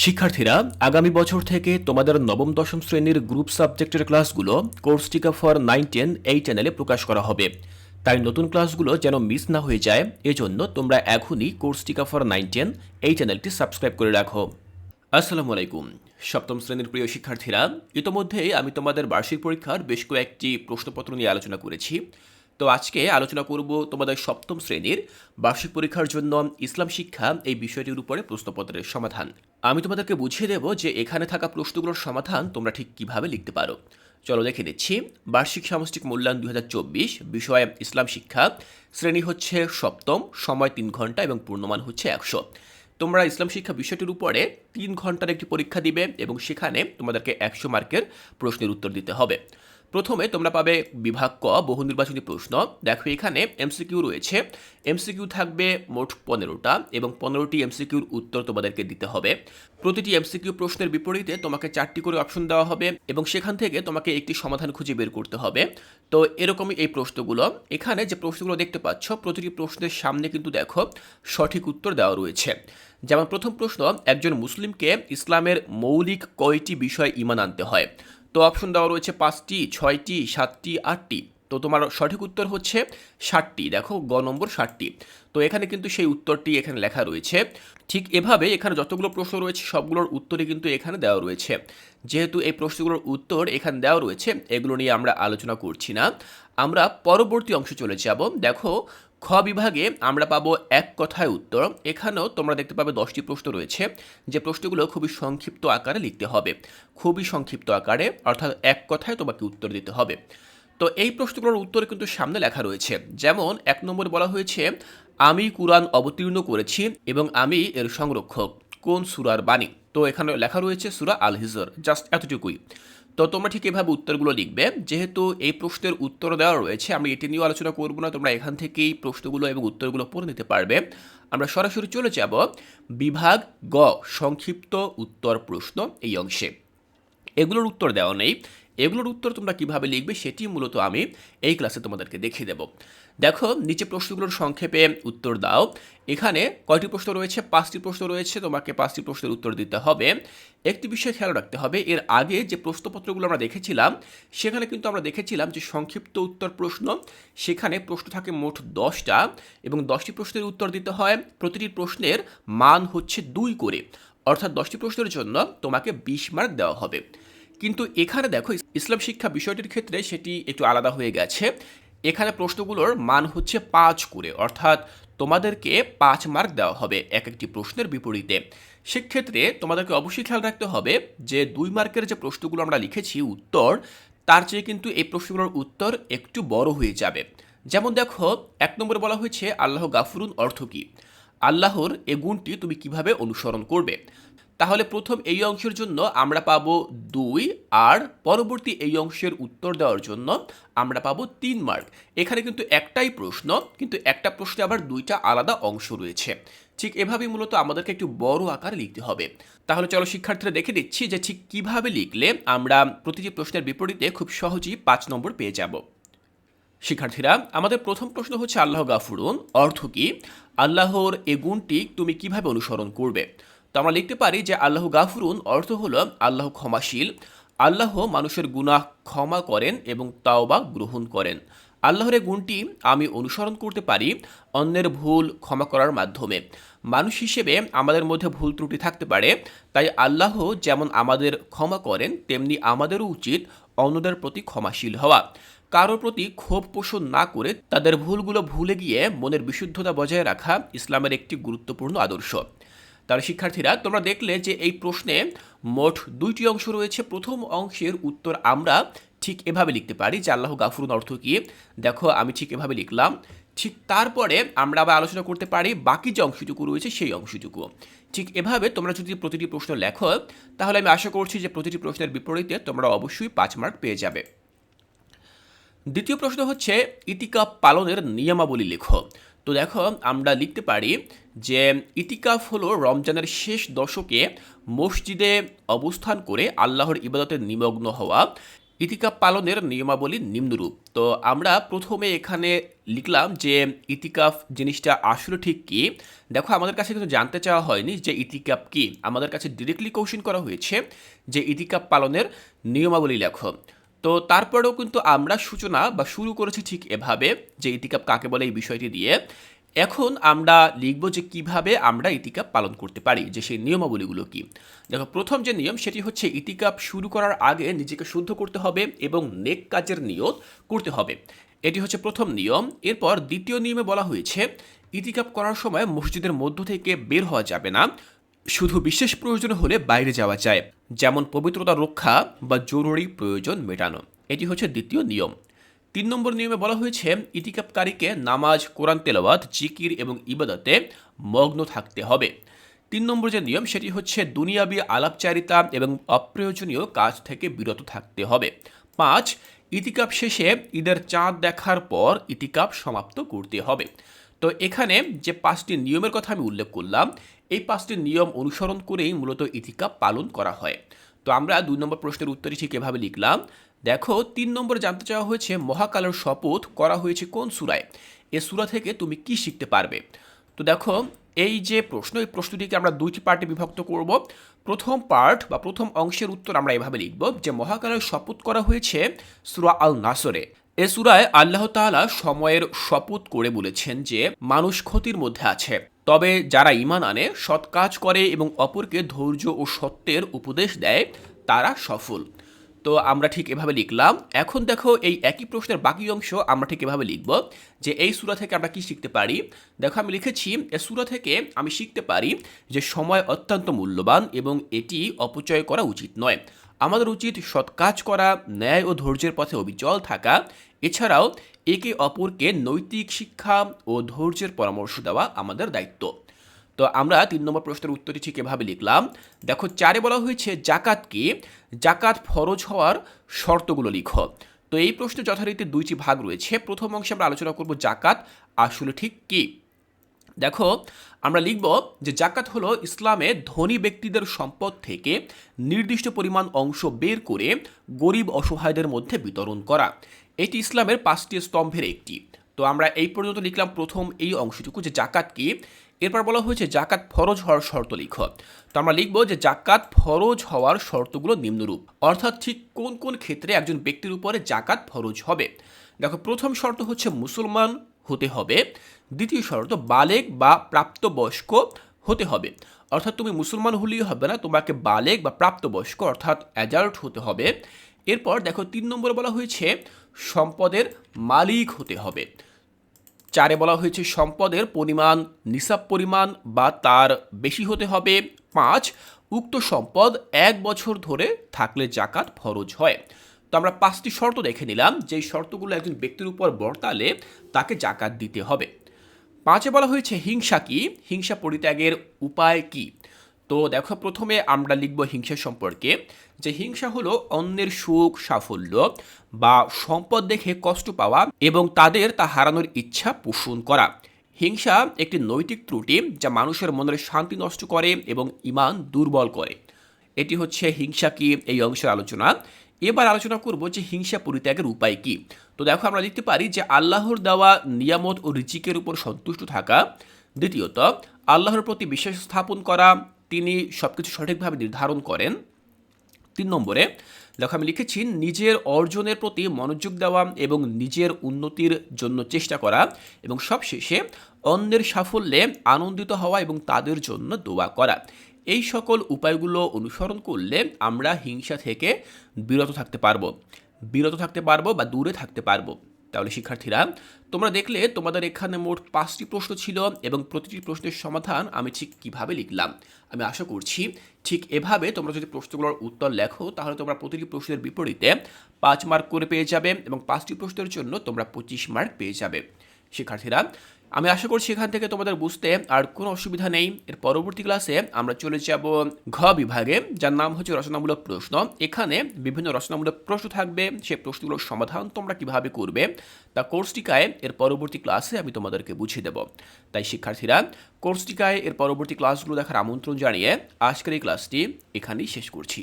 শিক্ষার্থীরা, আগামী বছর থেকে তোমাদের নবম, দশম শ্রেণির গ্রুপ সাবজেক্টের ক্লাসগুলো কোর্স টিকা ফর নাইন, টেন এই চ্যানেলে প্রকাশ করা হবে। তাই নতুন ক্লাসগুলো যেন মিস না হয়ে যায়, এজন্য তোমরা এখনই কোর্স টিকা ফর নাইন, টেন এই চ্যানেলটি সাবস্ক্রাইব করে রাখো। আসসালামু আলাইকুম। সপ্তম শ্রেণির প্রিয় শিক্ষার্থীরা, ইতোমধ্যেই আমি তোমাদের বার্ষিক পরীক্ষার বেশ কয়েকটি প্রশ্নপত্র নিয়ে আলোচনা করেছি। তো আজকে আলোচনা করব তোমাদের সপ্তম শ্রেণির বার্ষিক পরীক্ষার জন্য ইসলাম শিক্ষা এই বিষয়টির উপরে প্রশ্নপত্রের সমাধান। আমি তোমাদেরকে বুঝিয়ে দেব যে এখানে থাকা প্রশ্নগুলোর সমাধান তোমরা ঠিক কীভাবে লিখতে পারো। চলো দেখে নিচ্ছি। বার্ষিক সামষ্টিক মূল্যায়ন দুই হাজার চব্বিশ, বিষয় ইসলাম শিক্ষা, শ্রেণি হচ্ছে সপ্তম, সময় তিন ঘণ্টা এবং পূর্ণমান হচ্ছে একশো। তোমরা ইসলাম শিক্ষা বিষয়টির উপরে তিন ঘণ্টার একটি পরীক্ষা দিবে এবং সেখানে তোমাদেরকে একশো মার্কের প্রশ্নের উত্তর দিতে হবে। প্রথমে তোমরা পাবে বিভাগ ক, বহু নির্বাচনী প্রশ্ন। দেখো এখানে এমসিকিউ রয়েছে। এমসিকিউ থাকবে মোট পনেরোটা এবং পনেরোটি এমসিকিউর উত্তর তোমাদেরকে দিতে হবে। প্রতিটি এমসিকিউ প্রশ্নের বিপরীতে তোমাকে চারটি করে অপশন দেওয়া হবে এবং সেখান থেকে তোমাকে একটি সমাধান খুঁজে বের করতে হবে। তো এরকমই এই প্রশ্নগুলো। এখানে যে প্রশ্নগুলো দেখতে পাচ্ছ, প্রতিটি প্রশ্নের সামনে কিন্তু দেখো সঠিক উত্তর দেওয়া রয়েছে। যেমন প্রথম প্রশ্ন, একজন মুসলিমকে ইসলামের মৌলিক কয়টি বিষয় ইমান আনতে হয়? তো অপশন দেওয়া রয়েছে পাঁচটি, ছয়টি, সাতটি, আটটি। তো তোমার সঠিক উত্তর হচ্ছে ষাটটি। দেখো, গ নম্বর ষাটটি। তো এখানে কিন্তু সেই উত্তরটি এখানে লেখা রয়েছে। ঠিক এভাবে এখানে যতগুলো প্রশ্ন রয়েছে, সবগুলোর উত্তরই কিন্তু এখানে দেওয়া রয়েছে। যেহেতু এই প্রশ্নগুলোর উত্তর এখানে দেওয়া রয়েছে, এগুলো নিয়ে আমরা আলোচনা করছি না। আমরা পরবর্তী অংশে চলে যাব। দেখো খ বিভাগে আমরা পাবো এক কথায় উত্তর। এখানেও তোমরা দেখতে পাবে দশটি প্রশ্ন রয়েছে। যে প্রশ্নগুলো খুবই সংক্ষিপ্ত আকারে লিখতে হবে। খুবই সংক্ষিপ্ত আকারে, অর্থাৎ এক কথায় তোমাকে উত্তর দিতে হবে। তো এই প্রশ্নগুলোর উত্তরে কিন্তু সামনে লেখা রয়েছে। যেমন, এক নম্বরে বলা হয়েছে, আমি কুরআন অবতীর্ণ করেছি এবং আমি এর সংরক্ষক। কোন সুরার বাণী? তো এখানে লেখা রয়েছে সুরা আল হিজর জাস্ট এতটুকুই। তো তোমরা ঠিক এভাবে উত্তরগুলো লিখবে। যেহেতু এই প্রশ্নের উত্তর দেওয়া রয়েছে আমি এটি নিয়েও আলোচনা করব না, তোমরা এখান থেকেই প্রশ্নগুলো এবং উত্তরগুলো পড়ে নিতে পারবে। আমরা সরাসরি চলে যাব বিভাগ গ, সংক্ষিপ্ত উত্তর প্রশ্ন এই অংশে। এগুলোর উত্তর দেওয়া নেই। এগুলোর উত্তর তোমরা কীভাবে লিখবে সেটি মূলত আমি এই ক্লাসে তোমাদেরকে দেখিয়ে দেব। দেখো, নিচে প্রশ্নগুলোর সংক্ষেপে উত্তর দাও। এখানে কয়টি প্রশ্ন রয়েছে? পাঁচটি প্রশ্ন রয়েছে, তোমাকে পাঁচটি প্রশ্নের উত্তর দিতে হবে। একটি বিষয় খেয়াল রাখতে হবে, এর আগে যে প্রশ্নপত্রগুলো আমরা দেখেছিলাম, সেখানে কিন্তু আমরা দেখেছিলাম যে সংক্ষিপ্ত উত্তর প্রশ্ন, সেখানে প্রশ্ন থাকে মোট দশটা এবং দশটি প্রশ্নের উত্তর দিতে হয়। প্রতিটি প্রশ্নের মান হচ্ছে দুই করে, অর্থাৎ দশটি প্রশ্নের জন্য তোমাকে বিশ মার্ক দেওয়া হবে। কিন্তু এখানে দেখো, ইসলাম শিক্ষা বিষয়টির ক্ষেত্রে সেটি একটু আলাদা হয়ে গেছে। এখানে প্রশ্নগুলোর মান হচ্ছে পাঁচ করে, অর্থাৎ তোমাদেরকে পাঁচ মার্ক দেওয়া হবে এক একটি প্রশ্নের বিপরীতে। সেক্ষেত্রে তোমাদেরকে অবশ্যই খেয়াল রাখতে হবে যে দুই মার্কের যে প্রশ্নগুলো আমরা লিখেছি উত্তর, তার চেয়ে কিন্তু এই প্রশ্নগুলোর উত্তর একটু বড় হয়ে যাবে। যেমন দেখো, এক নম্বরে বলা হয়েছে আল্লাহ গাফরুন অর্থ কী? আল্লাহর এ গুণটি তুমি কীভাবে অনুসরণ করবে? তাহলে প্রথম এই অংশের জন্য আমরা পাব দুই, আর পরবর্তী এই অংশের উত্তর দেওয়ার জন্য আমরা পাবো তিন মার্ক। এখানে কিন্তু একটাই প্রশ্ন, কিন্তু একটা প্রশ্নে আবার দুইটা আলাদা অংশ রয়েছে। ঠিক এভাবেই মূলত আমাদেরকে একটু বড় আকারে লিখতে হবে। তাহলে চলো শিক্ষার্থীরা দেখে দিচ্ছি যে ঠিক কীভাবে লিখলে আমরা প্রতিটি প্রশ্নের বিপরীতে খুব সহজেই পাঁচ নম্বর পেয়ে যাব। শিক্ষার্থীরা, আমাদের প্রথম প্রশ্ন হচ্ছে আল্লাহ গাফুরুন, অর্থ কি? আল্লাহর এ গুণটি তুমি কীভাবে অনুসরণ করবে? তো আমরা লিখতে পারি যে আল্লাহ গাফরুন অর্থ হলো আল্লাহ ক্ষমাশীল। আল্লাহ মানুষের গুনাহ ক্ষমা করেন এবং তাওবা গ্রহণ করেন। আল্লাহর গুণটি আমি অনুসরণ করতে পারি অন্যের ভুল ক্ষমা করার মাধ্যমে। মানুষ হিসেবে আমাদের মধ্যে ভুল ত্রুটি থাকতে পারে, তাই আল্লাহ যেমন আমাদের ক্ষমা করেন, তেমনি আমাদেরও উচিত অন্যদের প্রতি ক্ষমাশীল হওয়া। কারোর প্রতি ক্ষোভ পোষণ না করে তাদের ভুলগুলো ভুলে গিয়ে মনের বিশুদ্ধতা বজায় রাখা ইসলামের একটি গুরুত্বপূর্ণ আদর্শ। তাহলে শিক্ষার্থীরা, তোমরা দেখলে যে এই প্রশ্নে মোট দুইটি অংশ রয়েছে। প্রথম অংশের উত্তর আমরা ঠিক এভাবে লিখতে পারি যে আল্লাহ গাফুরুন অর্থ কি? দেখো, আমি ঠিক এভাবে লিখলাম। ঠিক তারপরে আমরা আবার আলোচনা করতে পারি বাকি যে অংশটুকু রয়েছে সেই অংশটুকু। ঠিক এভাবে তোমরা যদি প্রতিটি প্রশ্ন লেখো, তাহলে আমি আশা করছি যে প্রতিটি প্রশ্নের বিপরীতে তোমরা অবশ্যই পাঁচ মার্ক পেয়ে যাবে। দ্বিতীয় প্রশ্ন হচ্ছে ইতিকা পালনের নিয়মাবলী লেখো। তো দেখো, আমরা লিখতে পারি যে ইতিকাফ হলো রমজানের শেষ দশকে মসজিদে অবস্থান করে আল্লাহর ইবাদতে নিমগ্ন হওয়া ইতিকাপ পালনের নিয়মাবলী নিম্নরূপ। তো আমরা প্রথমে এখানে লিখলাম যে ইতিকাফ জিনিসটা আসলে ঠিক কি। দেখো, আমাদের কাছে কিন্তু জানতে চাওয়া হয়নি যে ইতিকাফ কি। আমাদের কাছে ডিরেক্টলি কোশ্চেন করা হয়েছে যে ইতিকাপ পালনের নিয়মাবলী লেখো। তো তারপরেও কিন্তু আমরা সূচনা বা শুরু করেছি ঠিক এভাবে যে ইতিকাপ কাকে বলে এই বিষয়টি দিয়ে। এখন আমরা লিখব যে কীভাবে আমরা ইতিকাপ পালন করতে পারি, যে সেই নিয়মাবলীগুলো কি। দেখো, প্রথম যে নিয়ম সেটি হচ্ছে ইতিকাপ শুরু করার আগে নিজেকে শুদ্ধ করতে হবে এবং নেক কাজের নিয়ত করতে হবে। এটি হচ্ছে প্রথম নিয়ম। এরপর দ্বিতীয় নিয়মে বলা হয়েছে, ইতিকাপ করার সময় মসজিদের মধ্য থেকে বের হওয়া যাবে না। শুধু বিশেষ প্রয়োজন হলে বাইরে যাওয়া যায়। যেমন পবিত্রতা রক্ষা বা জরুরি প্রয়োজন মেটানো। এটি হচ্ছে দ্বিতীয় নিয়ম। তিন নম্বর নিয়মে বলা হয়েছে, ইতিকাপকারীকে নামাজ, কোরআন তেলাওয়াত, জিকির এবং ইবাদতে মগ্ন থাকতে হবে। তিন নম্বর যে নিয়ম, সেটি হচ্ছে দুনিয়াবি আলাপচারিতা এবং অপ্রয়োজনীয় কাজ থেকে বিরত থাকতে হবে। পাঁচ, ইতিকাপ শেষে ঈদের চাঁদ দেখার পর ইতিকাপ সমাপ্ত করতে হবে। তো এখানে যে পাঁচটি নিয়মের কথা আমি উল্লেখ করলাম এই পাঁচটি নিয়ম অনুসরণ করেই মূলত ইতিকাপ পালন করা হয়। তো আমরা দুই নম্বর প্রশ্নের উত্তরে ঠিক এভাবে লিখলাম। দেখো, তিন নম্বর জানতে চাওয়া হয়েছে, মহাকালের শপথ করা হয়েছে কোন সুরায়? এ সুরা থেকে তুমি কি শিখতে পারবে? তো দেখো, এই যে প্রশ্ন, এই প্রশ্নটিকে আমরা দুইটি পার্টে বিভক্ত করব। প্রথম পার্ট বা প্রথম অংশের উত্তর আমরা এভাবে লিখব যে, মহাকালের শপথ করা হয়েছে সুরা আল নাসরে এ সুরায় আল্লাহ তাআলা সময়ের শপথ করে বলেছেন যে, মানুষ ক্ষতির মধ্যে আছে। তবে যারা ইমান আনে, সৎ কাজ করে এবং অপরকে ধৈর্য ও সত্যের উপদেশ দেয়, তারা সফল। তো আমরা ঠিক এভাবে লিখলাম। এখন দেখো এই একই প্রশ্নের বাকি অংশ আমরা ঠিক এভাবে লিখব যে এই সূরা থেকে আমরা কি শিখতে পারি? দেখো আমি লিখেছি, এ সূরা থেকে আমি শিখতে পারি যে সময় অত্যন্ত মূল্যবান এবং এটি অপচয় করা উচিত নয়। আমাদের উচিত সৎ কাজ করা, ন্যায় ও ধৈর্যের পথে অবিচল থাকা। এছাড়াও একে অপরকে নৈতিক শিক্ষা ও ধৈর্যের পরামর্শ দেওয়া আমাদের দায়িত্ব। তো আমরা তিন নম্বর প্রশ্নের উত্তরটি ঠিক এভাবে লিখলাম। দেখো, চারে বলা হয়েছে জাকাত কি জাকাত ফরজ হওয়ার শর্তগুলো লিখো। তো এই প্রশ্নে যথারীতি দুইটি ভাগ রয়েছে। প্রথম অংশে আমরা আলোচনা করব জাকাত, আসলে ঠিক কি? দেখো, আমরা লিখব যে জাকাত হলো ইসলামে ধনী ব্যক্তিদের সম্পদ থেকে নির্দিষ্ট পরিমাণ অংশ বের করে গরিব অসহায়দের মধ্যে বিতরণ করা। এটি ইসলামের পাঁচটি স্তম্ভের একটি। তো আমরা এই পর্যন্ত লিখলাম প্রথম এই অংশটুকু যে জাকাত কি। এরপর বলা হয়েছে জাকাত ফরজ হওয়ার শর্ত লিখ। তো আমরা লিখব যে জাকাত ফরজ হওয়ার শর্তগুলো নিম্নরূপ। অর্থাৎ ঠিক কোন কোন ক্ষেত্রে একজন ব্যক্তির উপরে জাকাত ফরজ হবে? দেখো, প্রথম শর্ত হচ্ছে মুসলমান হতে হবে। দ্বিতীয় শর্ত, বালেক বা প্রাপ্তবয়স্ক হতে হবে। অর্থাৎ তুমি মুসলমান হলেই হবে না, তোমাকে বালেক বা প্রাপ্তবয়স্ক অর্থাৎ অ্যাডাল্ট হতে হবে। এরপর দেখো, তিন নম্বরে বলা হয়েছে, সম্পদের মালিক হতে হবে। চারে বলা হয়েছে, সম্পদের পরিমাণ, নিসাব পরিমাণ বা তার বেশি হতে হবে। পাঁচ, উক্ত সম্পদ এক বছর ধরে থাকলে জাকাত ফরজ হয়। তো আমরা পাঁচটি শর্ত দেখে নিলাম, যেই শর্তগুলো একজন ব্যক্তির উপর বর্তালে তাকে জাকাত দিতে হবে। পাঁচে বলা হয়েছে হিংসা কি? হিংসা পরিত্যাগের উপায় কি? তো দেখো প্রথমে আমরা লিখব হিংসা সম্পর্কে, যে হিংসা হলো অন্যের সুখ, সাফল্য বা সম্পদ দেখে কষ্ট পাওয়া এবং তাদের তা হারানোর ইচ্ছা পোষণ করা। হিংসা একটি নৈতিক ত্রুটি যা মানুষের মনের শান্তি নষ্ট করে এবং ইমান দুর্বল করে। এটি হচ্ছে হিংসা কি? এই অংশের আলোচনা। এবার আলোচনা করব যে হিংসা পরিত্যাগের উপায় কি। তো দেখো, আমরা দেখতে পারি যে আল্লাহর দেওয়া নিয়ামত ও রিচিকের উপর সন্তুষ্ট থাকা। দ্বিতীয়ত, আল্লাহর প্রতি বিশ্বাস স্থাপন করা, তিনি সব কিছু সঠিকভাবে নির্ধারণ করেন। তিন নম্বরে, দেখো, আমি লিখেছি, নিজের অর্জনের প্রতি মনোযোগ দেওয়া এবং নিজের উন্নতির জন্য চেষ্টা করা এবং সবশেষে অন্যের সাফল্যে আনন্দিত হওয়া এবং তাদের জন্য দোয়া করা। এই সকল উপায়গুলো অনুসরণ করলে আমরা হিংসা থেকে বিরত থাকতে পারব। বিরত থাকতে পারব বা দূরে থাকতে পারব। তাহলে শিক্ষার্থীরা, তোমরা দেখলে তোমাদের এখানে মোট পাঁচটি প্রশ্ন ছিল এবং প্রতিটি প্রশ্নের সমাধান আমি ঠিক কীভাবে লিখলাম। আমি আশা করছি ঠিক এভাবে তোমরা যদি প্রশ্নগুলোর উত্তর লেখো, তাহলে তোমরা প্রতিটি প্রশ্নের বিপরীতে পাঁচ মার্ক করে পেয়ে যাবে এবং পাঁচটি প্রশ্নের জন্য তোমরা পঁচিশ মার্ক পেয়ে যাবে। শিক্ষার্থীরা আমি আশা করছি এখান থেকে তোমাদের বুঝতে আর কোনো অসুবিধা নেই। এর পরবর্তী ক্লাসে আমরা চলে যাব ঘ বিভাগে, যার নাম হচ্ছে রচনামূলক প্রশ্ন। এখানে বিভিন্ন রচনামূলক প্রশ্ন থাকবে সেই প্রশ্নগুলোর সমাধান তোমরা কীভাবে করবে তা কোর্সটিকায় এর পরবর্তী ক্লাসে আমি তোমাদেরকে বুঝিয়ে দেব। তাই শিক্ষার্থীরা, কোর্সটিকায় এর পরবর্তী ক্লাসগুলো দেখার আমন্ত্রণ জানিয়ে আজকের এই ক্লাসটি এখানেই শেষ করছি।